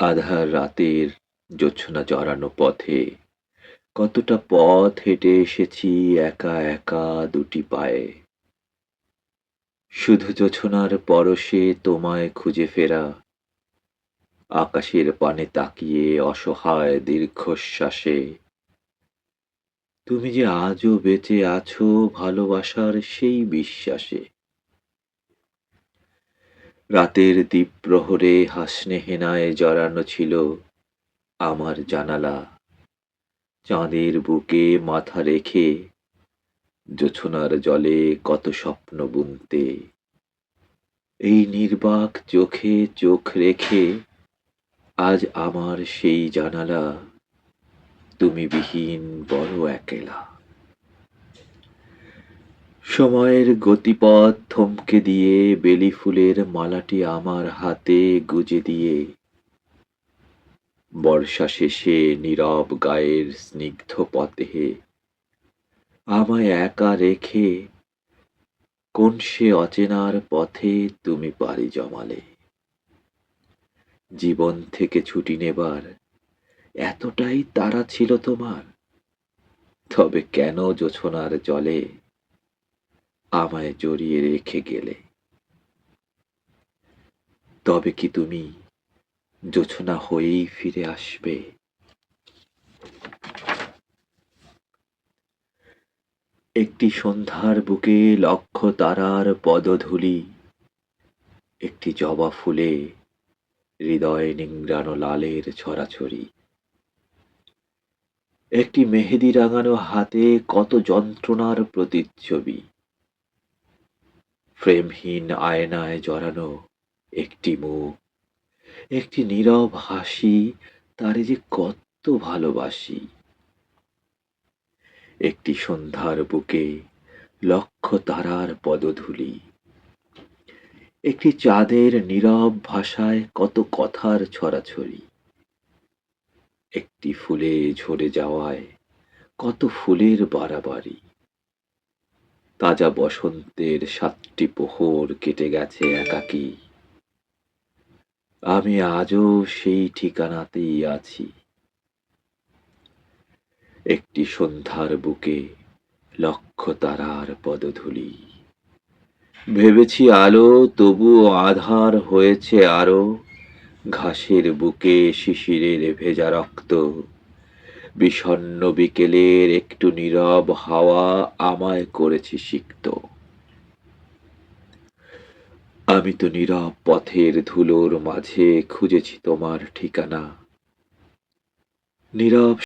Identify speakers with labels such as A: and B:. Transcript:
A: আধার রাতের জোছনা জড়ানো পথে। কতটা পথ হেঁটে এসেছি একা একা দুটি পায়ে। শুধু জোছনার পরশে তোমায় খুঁজে ফেরা। আকাশের পানে তাকিয়ে অসহায় দীর্ঘশ্বাসে। তুমি যে আজও বেঁচে আছো ভালোবাসার সেই বিশ্বাসে। রাতের দ্বীপ প্রহরে হাসনে হেনায় জড়ানো ছিল আমার জানালা। চাঁদের বুকে মাথা রেখে জোছনার জলে কত স্বপ্ন বুনতে। এই নির্বাক চোখে চোখ রেখে আজ আমার সেই জানালা। তুমি বিহীন বড় একেলা। সময়ের গতিপথ থমকে দিয়ে বেলি ফুলের মালাটি আমার হাতে গুজে দিয়ে। বর্ষা শেষে নীরব গায়ের স্নিগ্ধ পথে আমায় একা রেখে কোন সে অচেনার পথে তুমি পারি জমালে? জীবন থেকে ছুটি নেবার এতটাই তারা ছিল তোমার, তবে কেন জোছনার জলে আমায় জড়িয়ে রেখে গেলে। তবে কি তুমি জোছনা হয়েই ফিরে আসবে? একটি সন্ধ্যার বুকে লক্ষ তারার পদধূলি, একটি জবা ফুলে হৃদয় নিংড়ানো লালের ছড়াছড়ি। একটি মেহেদি রাঙানো হাতে কত যন্ত্রণার প্রতিচ্ছবি। ফ্রেমহীন আয়নায় জড়ানো একটি মুখ, একটি নীরব হাসি, তারে যে কত ভালোবাসি। একটি সন্ধ্যার বুকে লক্ষ তারার পদধূলি। একটি চাঁদের নীরব ভাষায় কত কথার ছড়াছড়ি। একটি ফুলে ঝরে যাওয়ায় কত ফুলের বাড়াবাড়ি। তাজা বসন্তের সাতটি পোহর কেটে গেছে একাকী। আমি আজও সেই ঠিকানাতেই আছি। একটি সন্ধ্যার বুকে লক্ষ তারার পদধূলি। ভেবেছি আলো, তবুও আধার হয়েছে আরও। ঘাসের বুকে শিশিরের ভেজা রক্ত। বিষণ্ন বিকেলের একটু নীরব হাওয়া আমায় করেছে সিক্ত। আমি তো নীরব পথের ধুলোর মাঝে খুঁজেছি তোমার ঠিকানা। নীরব